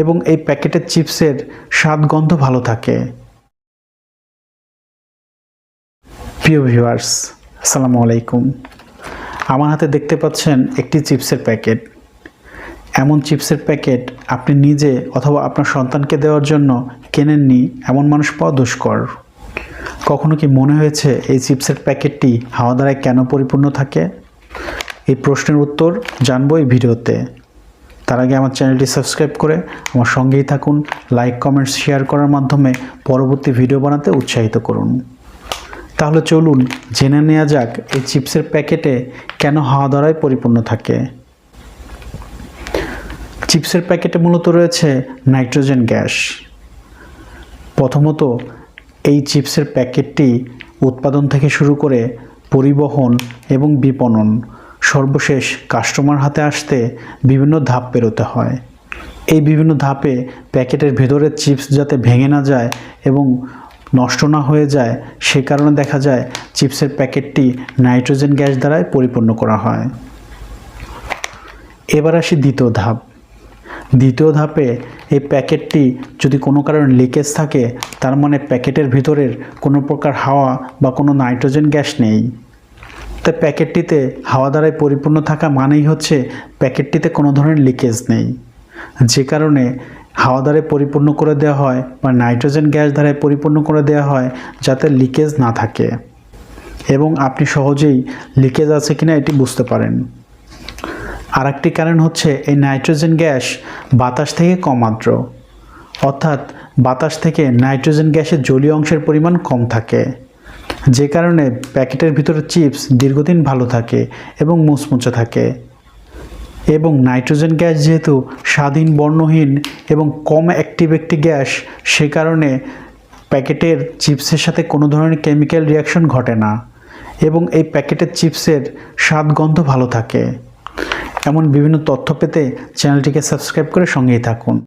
এবং এই প্যাকেটের চিপসের স্বাদ গন্ধ ভালো থাকে। প্রিয় ভিউয়ার্স, আসসালামু আলাইকুম। আমার হাতে দেখতে পাচ্ছেন একটি চিপসের প্যাকেট। এমন চিপসের প্যাকেট আপনি নিজে অথবা আপনার সন্তানকে দেওয়ার জন্য কেনেননি এমন মানুষ পাওয়া দুষ্কর। কখনো কি মনে হয়েছে এই চিপসের প্যাকেটটি হাওয়া দ্বারায় কেন পরিপূর্ণ থাকে? এই প্রশ্নের উত্তর জানব এই ভিডিওতে। তার আগে আমার চ্যানেলটি সাবস্ক্রাইব করে আমার সঙ্গেই থাকুন লাইক কমেন্টস শেয়ার করার মাধ্যমে পরবর্তী ভিডিও বানাতে উৎসাহিত করুন। তাহলে চলুন জেনে নেওয়া যাক এই চিপসের প্যাকেটে কেন হাওয়া দ্বারায় পরিপূর্ণ থাকে। চিপসের প্যাকেটে মূলত রয়েছে নাইট্রোজেন গ্যাস। প্রথমত, এই চিপসের প্যাকেটটি উৎপাদন থেকে শুরু করে পরিবহন এবং বিপণন সর্বশেষ কাস্টমার হাতে আসতে বিভিন্ন ধাপ পেরোতে হয়। এই বিভিন্ন ধাপে প্যাকেটের ভেতরের চিপস যাতে ভেঙে না যায় এবং নষ্ট না হয়ে যায়, সে কারণে দেখা যায় চিপসের প্যাকেটটি নাইট্রোজেন গ্যাস দ্বারাই পরিপূর্ণ করা হয়। এবার আসি দ্বিতীয় ধাপ। দ্বিতীয় ধাপে এই প্যাকেটটি যদি কোনো কারণে লিকেজ থাকে, তার মানে প্যাকেটের ভিতরের কোনো প্রকার হাওয়া বা কোনো নাইট্রোজেন গ্যাস নেই। তাই প্যাকেটটিতে হাওয়া দ্বারাই পরিপূর্ণ থাকা মানেই হচ্ছে প্যাকেটটিতে কোনো ধরনের লিকেজ নেই। যে কারণে হাওয়া দ্বারায় পরিপূর্ণ করে দেওয়া হয় বা নাইট্রোজেন গ্যাস দ্বারায় পরিপূর্ণ করে দেওয়া হয় যাতে লিকেজ না থাকে। এবং আপনি সহজেই লিকেজ আছে কিনা এটি বুঝতে পারেন। আর একটি কারণ হচ্ছে এই নাইট্রোজেন গ্যাস বাতাস থেকে কম আর্দ্র। অর্থাৎ বাতাস থেকে নাইট্রোজেন গ্যাসের জলীয় অংশের পরিমাণ কম থাকে। যে কারণে প্যাকেটের ভিতরে চিপস দীর্ঘদিন ভালো থাকে এবং মুচমুচে থাকে। এবং নাইট্রোজেন গ্যাস যেহেতু স্বাধীন বর্ণহীন এবং কম অ্যাক্টিভ একটি গ্যাস, সে কারণে প্যাকেটের চিপসের সাথে কোনো ধরনের কেমিক্যাল রিয়াকশন ঘটে না এবং এই প্যাকেটের চিপসের স্বাদ গন্ধ ভালো থাকে। এমন বিভিন্ন তথ্য পেতে চ্যানেলটিকে সাবস্ক্রাইব করে সঙ্গেই থাকুন।